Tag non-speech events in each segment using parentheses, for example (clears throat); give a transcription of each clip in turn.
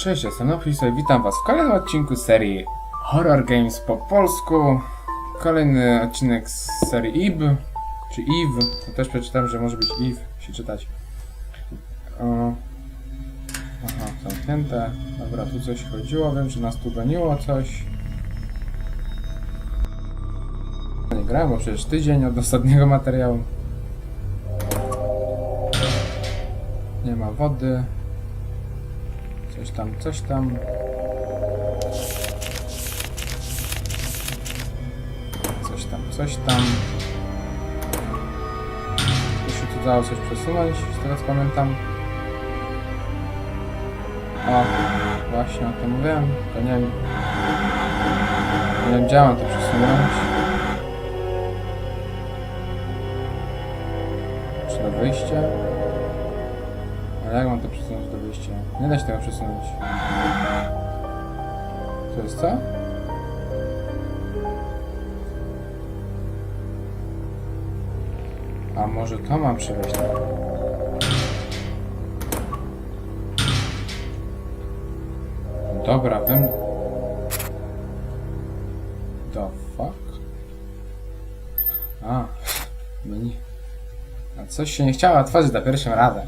Cześć, jestem Nofisoj, witam was w kolejnym odcinku serii Horror Games po polsku. Kolejny odcinek z serii IB, czy Eve. To też przeczytałem, że może być Eve, się czytać. O. Aha, zamknięte. Dobra, tu coś chodziło, wiem, że nas tu goniło coś. Nie grałem, bo przecież tydzień od ostatniego materiału. Nie ma wody. Coś tam, coś tam. Coś tam, coś tam. Tu się tu dało coś przesunąć, z tego co pamiętam. O, właśnie o tym mówiłem, to nie wiem. Nie mam to przesunąć. Czy na wyjście? Ale jak mam to przesunąć wyjścia? Nie da się tego przesunąć. To jest co? A może to mam przewieźć? Dobra, wiem. The fuck? A, menu. A coś się nie chciało otworzyć za pierwszą radę.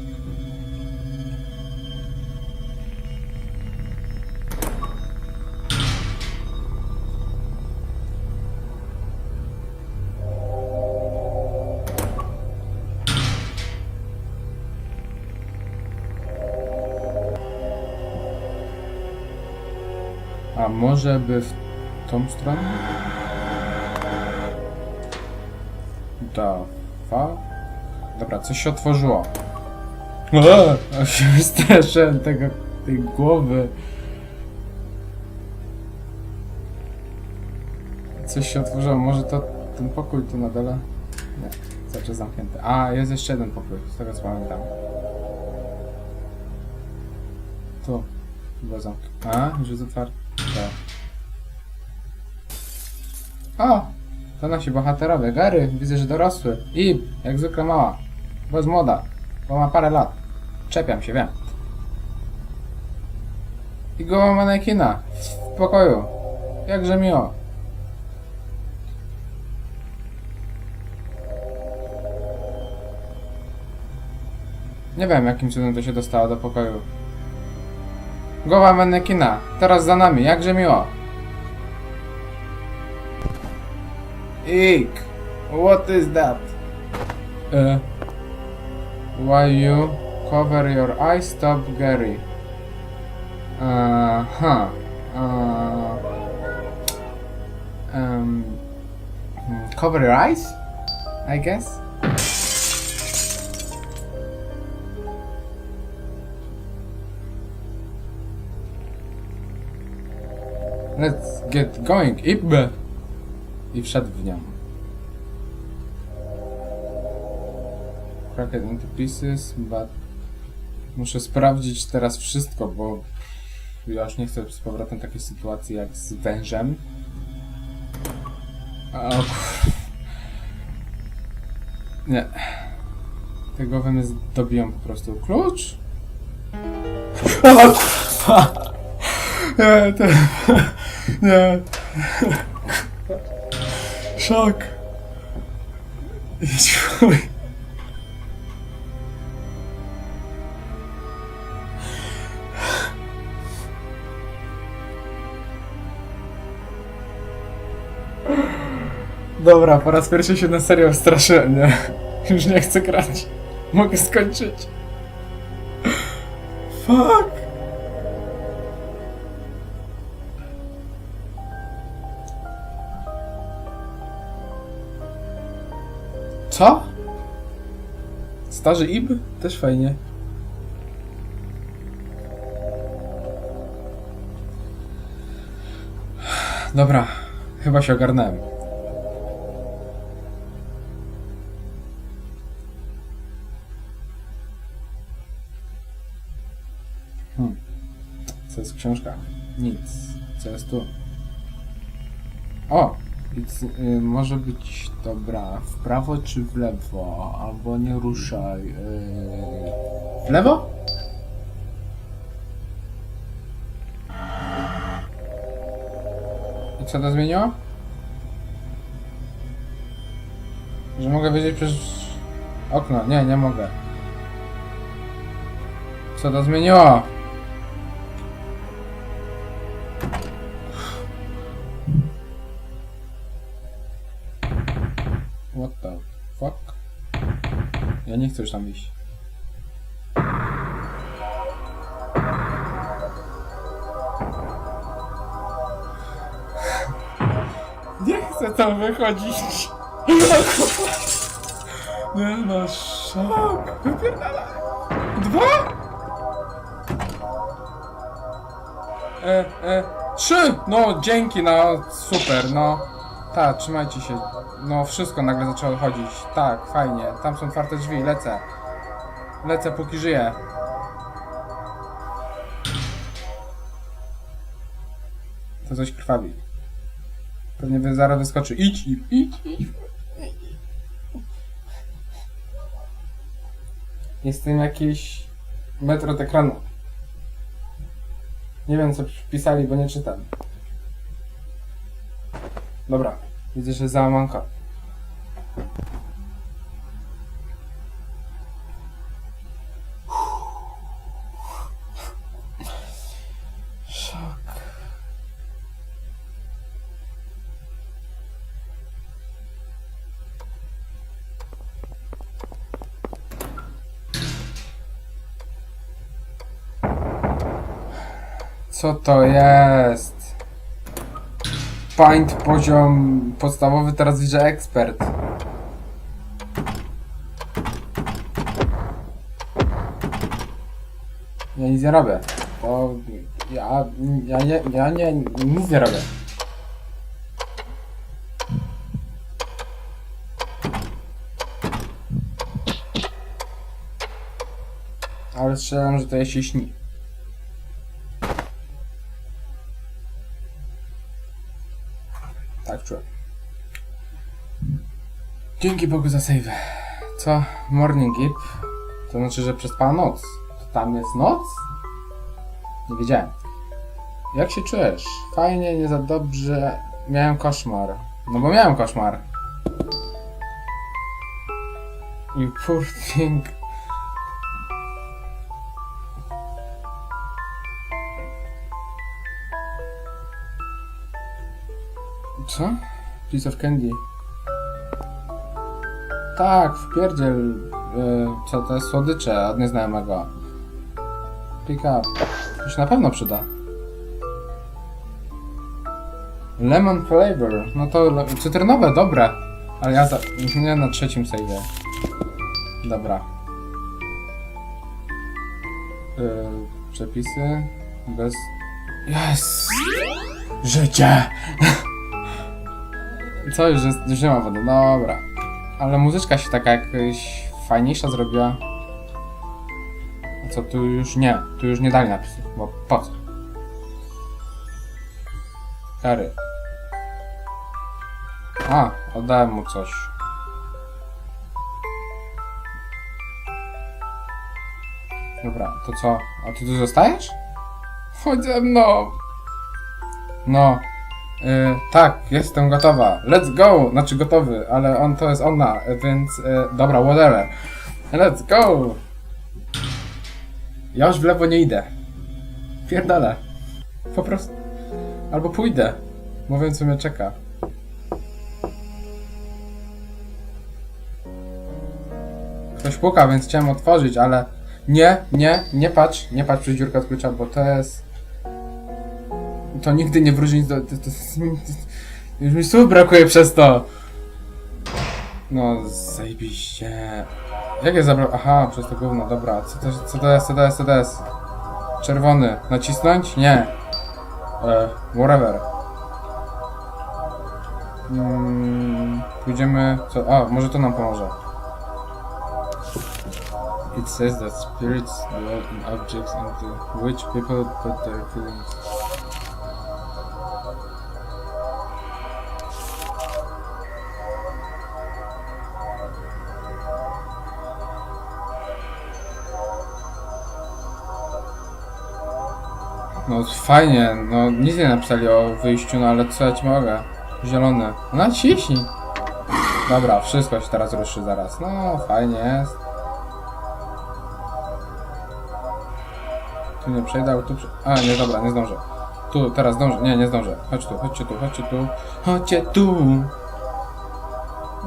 A może by w tą stronę? Da, fa? Dobra, coś się otworzyło. (laughs) Eee, się wystraszyłem tego, tej głowy. Coś się otworzyło, może to ten pokój tu na dole? Nie, cały czas zamknięty. A, jest jeszcze jeden pokój, z tego co pamiętam. Tu, chyba zamknięty. A, już jest otwarty. Tak. O! To nasi bohaterowie. Gary, widzę, że dorosły. I, jak zwykle mała. Bo jest młoda. Bo ma parę lat. Czepiam się, wiem. I goła manekina. W pokoju. Jakże miło. Nie wiem, jakim cudem to się dostało do pokoju. Głowa manekina. Teraz za nami. Jakże miło. Ik. What is that? Uh, why you cover your eyes? Stop Gary. Uh, huh. Uh, um, cover your eyes? I guess. Let's get going, Ibbe! I wszedł w nią. Cracked into pieces, but... Muszę sprawdzić teraz wszystko, bo... Ja już nie chcę z powrotem takiej sytuacji jak z wężem. O, kur... Nie. Te głowy mnie dobiją po prostu. Klucz? O, (laughs) kurwa! (laughs) Nie, to... Nie. Szok. Idź. Dobra, po raz pierwszy się na serio straszyłem, nie? Już nie chcę grać. Mogę skończyć. Fuck. Co? Starzy Ib? Też fajnie. Dobra, chyba się ogarnąłem. Hmm. Co jest w? Nic. Co jest tu? O! Więc y, może być dobra, w prawo czy w lewo, albo nie ruszaj. Y, w lewo? I co to zmieniło? Że mogę wiedzieć przez okno. Nie, nie mogę. Co to zmieniło? Ja nie chcę już tam iść. (laughs) Nie chcę tam wychodzić. (laughs) Nie no, szok. Wypierdala. Dwa? E, e, trzy! No, dzięki, no, super, no. Tak, trzymajcie się. No, wszystko nagle zaczęło chodzić. Tak, fajnie. Tam są otwarte drzwi, lecę. Lecę, póki żyję. To coś krwawi. Pewnie zaraz wyskoczy. Idź, idź, idź. Jestem jakiś metr od ekranu. Nie wiem co pisali, bo nie czytam. Dobra, widzę, że załamanka. Szok. Co to jest? Paint poziom podstawowy, teraz widzę ekspert. Ja nic nie robię. Bo ja, ja nie, ja nie, nic nie robię. Ale strzelam, że to jej się śni. Dzięki Bogu za save. Co? Morning Ip? To znaczy, że przespała noc. To tam jest noc? Nie wiedziałem. Jak się czujesz? Fajnie, nie za dobrze. Miałem koszmar. No bo miałem koszmar. You poor thing. Co? Piece of candy. Tak, wpierdziel. Yy, co to jest słodycze od nieznajomego. Pick up. To się na pewno przyda. Lemon flavor. No to cytrynowe, dobre. Ale ja za... nie na trzecim save'ie. Dobra. Yy, przepisy. Bez... Jest! Życie! Co już, jest, już nie ma wody, dobra. Ale muzyczka się taka jakaś fajniejsza zrobiła. A co tu już nie, tu już nie dali napisów, bo po co? Kary. A, oddałem mu coś. Dobra, to co? A ty tu zostajesz? Chodź ze mną! No, E, tak, jestem gotowa. Let's go! Znaczy gotowy, ale on to jest ona, więc e, dobra, whatever. Let's go! Ja już w lewo nie idę. Pierdolę. Po prostu. Albo pójdę. Bo wiem co mnie czeka. Ktoś puka, więc chciałem otworzyć, ale nie, nie, nie patrz, nie patrz przez dziurkę od klucza, bo to jest to nigdy nie wróci nic do... To, to, to, już mi słów brakuje przez to. No, zajebiście. Jak je zabrał? Aha, przez to gówno, dobra. Co to, co to jest, co to jest, co to jest? Czerwony. Nacisnąć? Nie. E, whatever. Mm, pójdziemy... Co? A, może to nam pomoże. It says that spirits dwell in objects into which people put their feelings. No fajnie, no nic nie napisali o wyjściu, no ale co ja ci mogę? Zielone. No ciśnij. Dobra, wszystko się teraz ruszy zaraz. No, fajnie jest. Tu nie przejdę, ale tu prze... A, nie, dobra, nie zdążę. Tu, teraz zdążę. Nie, nie zdążę. Chodź tu, chodźcie tu, chodźcie tu. Chodźcie tu.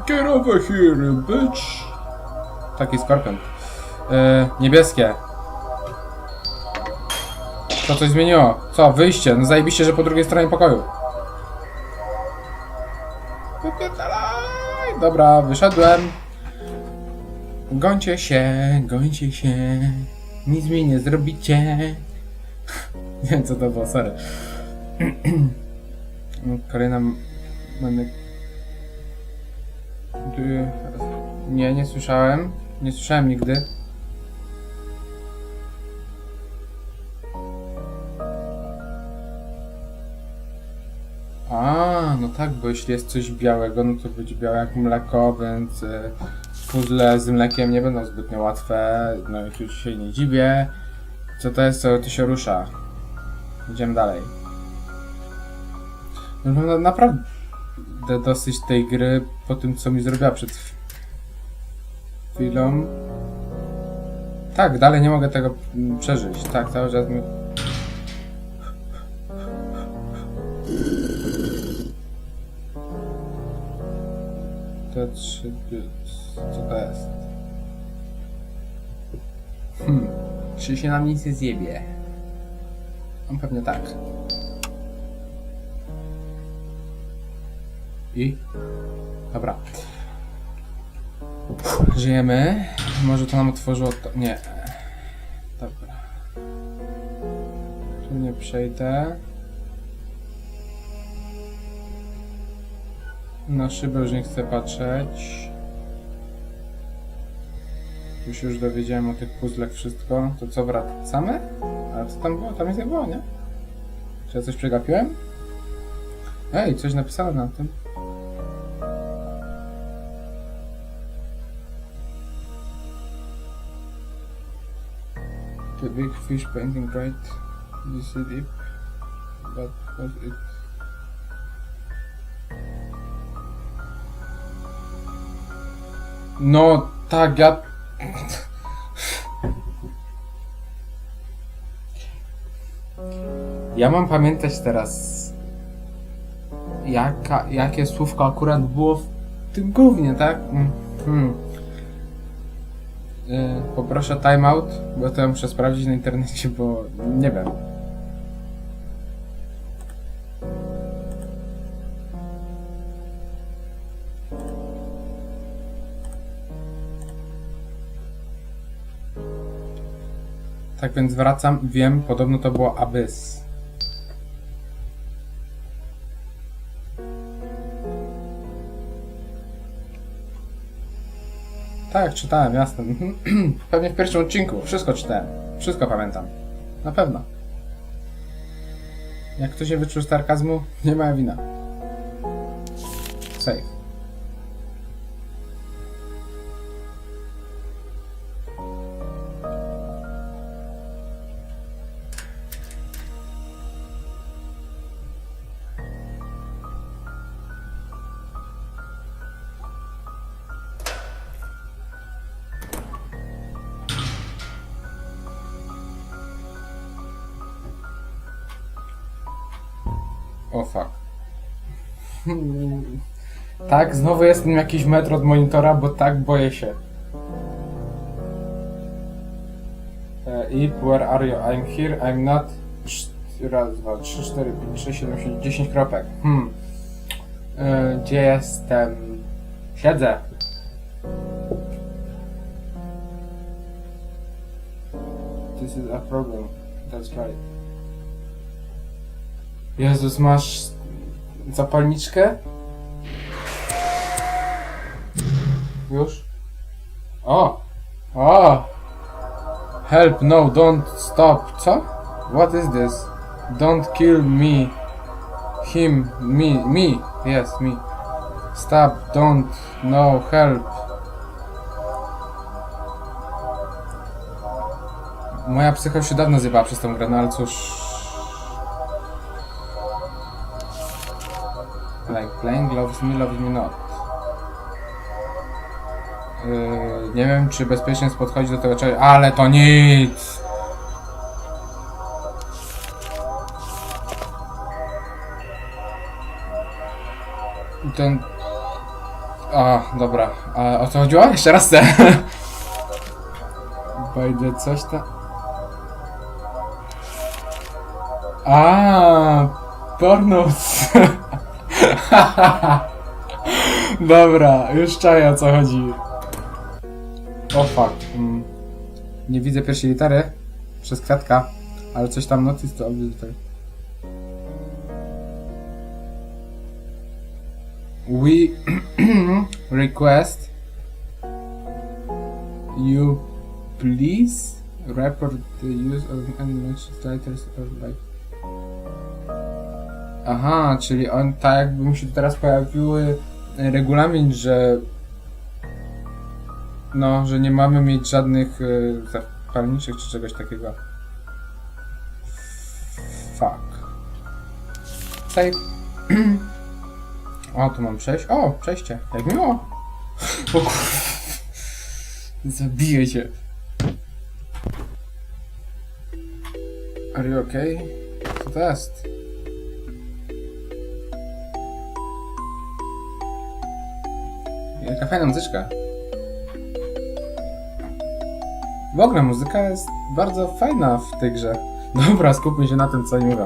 Get over here, bitch. Taki skorpion. Yy, niebieskie. Co coś zmieniło? Co? Wyjście. No zajebiście, że po drugiej stronie pokoju. Dobra, wyszedłem. Gońcie się, gońcie się. Nic mi nie zrobicie. (laughs) nie wiem co to było, sorry. (clears throat) Manek... Ty- Nie, nie słyszałem. Nie słyszałem nigdy. Tak, bo jeśli jest coś białego, no to będzie białe jak mleko, więc y, puzzle z mlekiem nie będą zbytnio łatwe. No i tu się nie dziwię. Co to jest, co tu się rusza? Idziemy dalej. No, no naprawdę dosyć tej gry po tym, co mi zrobiła przed chwilą. Tak, dalej nie mogę tego mm, przeżyć. Tak, cały czas mi... Co to jest? Hmm. Czy się nam nic nie zjebie? No pewnie tak. I? Dobra. Żyjemy. Może to nam otworzyło to... Nie. Dobra. Tu nie przejdę. Na szybę już nie chcę patrzeć. Już już dowiedziałem o tych puzzlach wszystko. To co, wracamy? A co tam było? Tam nic nie było, nie? Czy ja coś przegapiłem? Ej, coś napisałem na tym. The big fish painting right this is it but what it No tak, ja... Ja mam pamiętać teraz jaka, jakie słówko akurat było w tym głównie, tak? Mm, Hmm. Y, poproszę timeout, bo to ja muszę sprawdzić na internecie, bo nie wiem. Tak więc wracam, wiem, podobno to było Abyss. Tak, czytałem, jasne. Mhm. (clears throat) Pewnie w pierwszym odcinku. Wszystko czytałem. Wszystko pamiętam. Na pewno. Jak ktoś nie wyczuł sarkazmu, nie ma wina. O fuck. (laughs) tak, znowu jestem jakiś metr od monitora, bo tak boję się. E, Ip, where are you? I'm here, I'm not. Raz, dwa, trzy, cztery, pięć, sześć, siedem, osiem, dziesięć kropek. Hmm. E, gdzie jestem? Siedzę. This is a problem. That's right. Jezus, masz zapalniczkę? Już? O! O! Help, no, don't stop. Co? What is this? Don't kill me. Him, me, me. Yes, me. Stop, don't, no, help. Moja psycha już się dawno zjebała przez tą grę, no ale cóż... Playing loves me, loves me not. Yy, nie wiem, czy bezpiecznie podchodzi do tego czegoś, ale to nic! Ten... A, dobra. A o co chodziło? Jeszcze raz chcę. (laughs) Będzie coś tam... A, pornos. (laughs) (laughs) Dobra, już czaję o co chodzi. O fuck. Mm. Nie widzę pierwszej litery przez kwiatka, ale coś tam notice to tutaj. We (clears throat) request you please report the use of animal letters or like Aha, czyli on tak jakby mu się teraz pojawiły e, regulamin, że no, że nie mamy mieć żadnych y, zapalniczych czy czegoś takiego. Fuck. Save. (clears throat) o, tu mam przejść. O, przejście. Jak miło. (laughs) O. Zabiję cię. Are you okay? Co to jest? Jaka fajna muzyczka. W ogóle muzyka jest bardzo fajna w tej grze. Dobra, skupmy się na tym, co oni.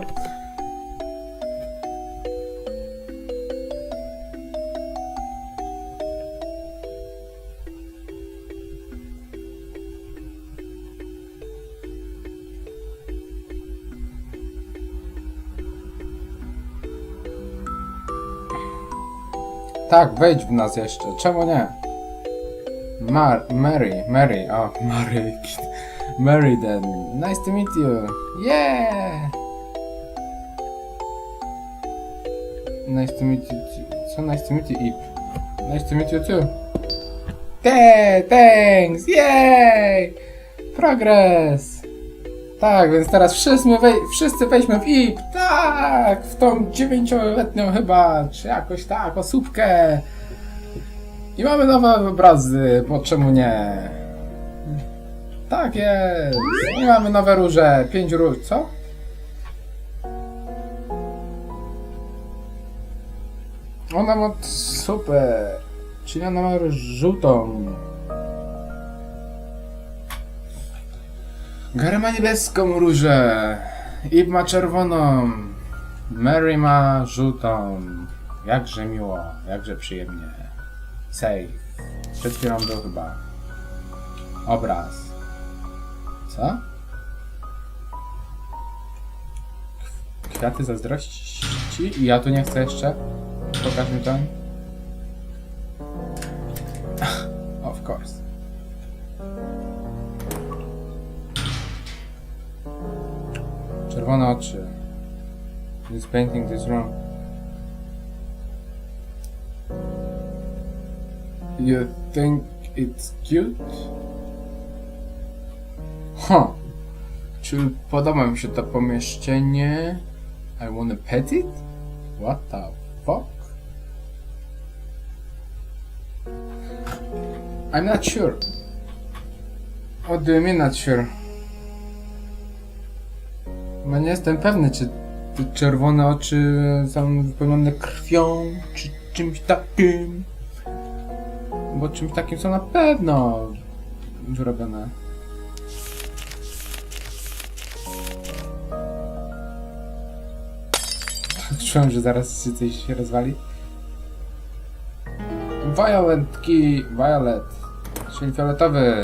Tak, wejdź w nas jeszcze. Czemu nie? Mar Mary, Mary, o, Mary, (laughs) Mary then. Nice to meet you. Yeah! Nice to meet you. So nice to meet you, Ip. Nice to meet you too. Te, thanks, yay! Progress! Tak, więc teraz wszyscy, wej wszyscy weźmy w IP, tak! W tą dziewięcioletnią chyba, czy jakoś tak, osóbkę. I mamy nowe obrazy, bo czemu nie? Tak jest! I mamy nowe róże, pięć róż, co? Ona ma super, czyli ona ma żółtą. Gary ma niebieską różę, Ib ma czerwoną, Mary ma żółtą. Jakże miło, jakże przyjemnie. Save. Przed chwilą był chyba obraz. Co? Kwiaty zazdrości? Ja tu nie chcę jeszcze? Pokaż mi to. Czerwone oczy. This painting is wrong. You think it's cute? Huh. Czy podoba mi się to pomieszczenie? I wanna pet it? What the fuck? I'm not sure. What do you mean not sure? No nie jestem pewny, czy te czerwone oczy są wypełnione krwią, czy czymś takim. Bo czymś takim są na pewno wyrobione. (laughs) Czułem, że zaraz się coś się rozwali. Violet key, violet, czyli fioletowy.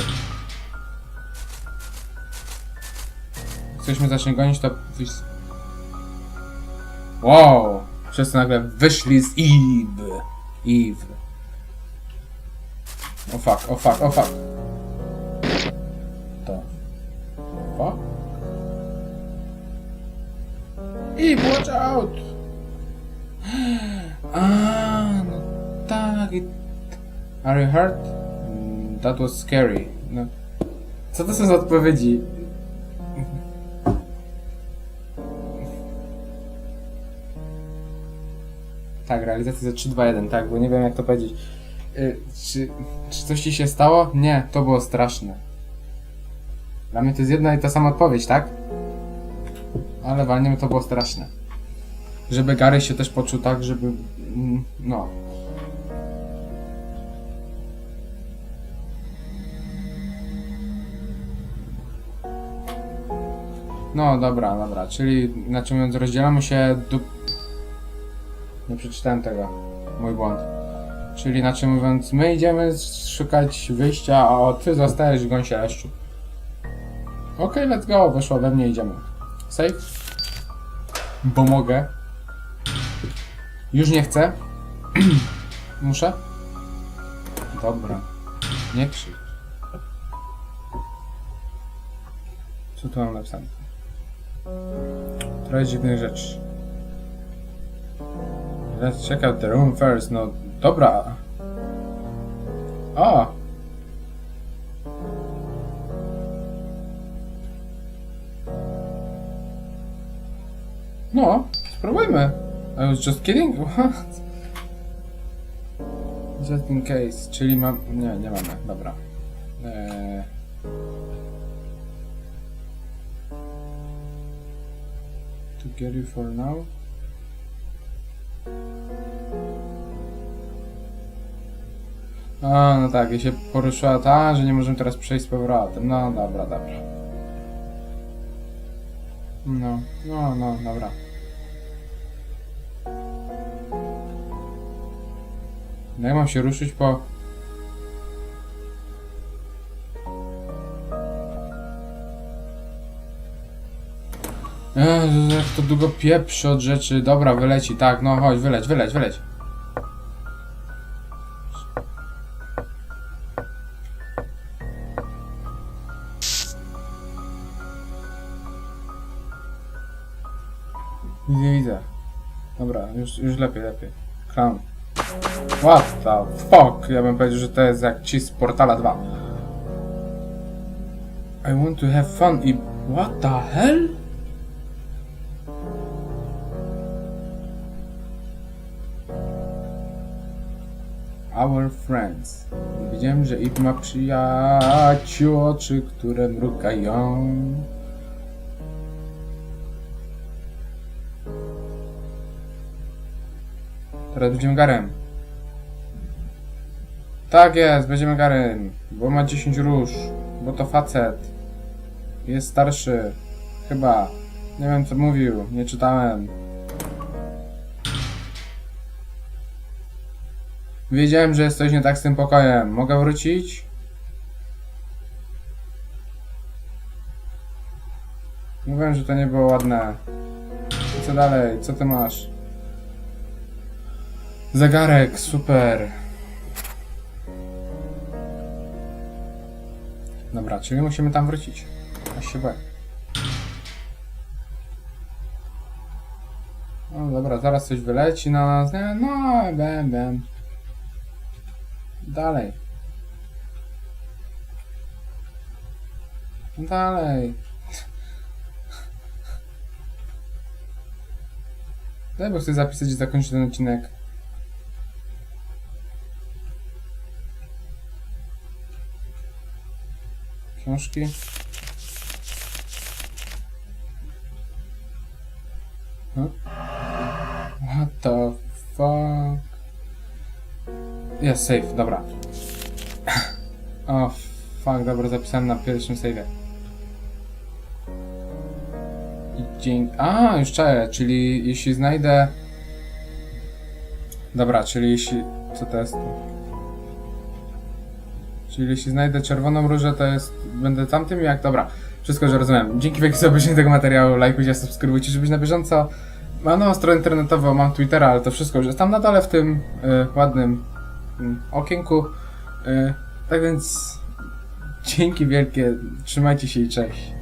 Ktoś mnie zacznie gonić, to. Wow! Wszyscy nagle wyszli z Eve. Eve. O fuck, o fuck, o fuck. To. Fuck? Eve, watch out! A, no tak. Are you hurt? Mm, That was scary. No. Co to są za odpowiedzi? Tak, realizacja za 3, 2, 1, tak, bo nie wiem jak to powiedzieć. Y, czy, czy coś ci się stało? Nie, to było straszne. Dla mnie to jest jedna i ta sama odpowiedź, tak? Ale walniemy to było straszne. Żeby Gary się też poczuł tak, żeby... mm, No. No, dobra, dobra, czyli, znaczy mówiąc, rozdzielamy się du... Nie przeczytałem tego. Mój błąd. Czyli, znaczy mówiąc, my idziemy szukać wyjścia, a ty zostajesz w gąsie leszczu. Okej, let's go, weszło we mnie, idziemy. Save. Bo mogę. Już nie chcę. (clears throat) Muszę? Dobra. Nie krzycz. Co tu mam napisane? Trochę dziwnych rzeczy. Let's check out the room first. No, dobra. O! No, spróbujmy. I was just kidding? (laughs) What? Just in case. Czyli mam... Nie, nie mamy. Dobra. Eee... To get you for now? A, no tak, i się poruszyła ta, że nie możemy teraz przejść z powrotem. No, dobra, dobra. No, no, no, dobra. No ja mam się ruszyć po... Jezu, jak to długo pieprzy od rzeczy. Dobra, wyleci, tak, no chodź, wyleć, wyleć, wyleć. Już, lepiej, lepiej. Clown. What the fuck? Ja bym powiedział, że to jest jak ci z Portala 2. I want to have fun i... What the hell? Our friends. Widziałem, że Ip ma przyjaciół, oczy, które mrugają. Będziemy Garem. Tak jest, będziemy Garem. Bo ma 10 róż. Bo to facet. Jest starszy. Chyba. Nie wiem co mówił, nie czytałem. Wiedziałem, że jest coś nie tak z tym pokojem. Mogę wrócić? Mówiłem, że to nie było ładne. Co dalej? Co ty masz? Zegarek, super. Dobra, czyli musimy tam wrócić. Aż się boję. No dobra, zaraz coś wyleci na nas. No, bam. Dalej. Dalej. Daj, chcę zapisać i zakończyć ten odcinek. Książki. What the fuck? Jest safe, dobra. O, fuck, dobra, zapisałem na pierwszym save'ie. I dzień... A, już czaję, czyli jeśli znajdę... Dobra, czyli jeśli... Co to jest? Czyli jeśli znajdę czerwoną różę, to jest... Będę tamtym jak? Dobra. Wszystko, że rozumiem. Dzięki wielkie za obejrzenie tego materiału. Lajkujcie, subskrybujcie, żeby być na bieżąco. Mam nową stronę internetową, mam Twittera, ale to wszystko już jest tam na dole w tym y, ładnym mm, okienku. Y, tak więc dzięki wielkie, trzymajcie się i cześć.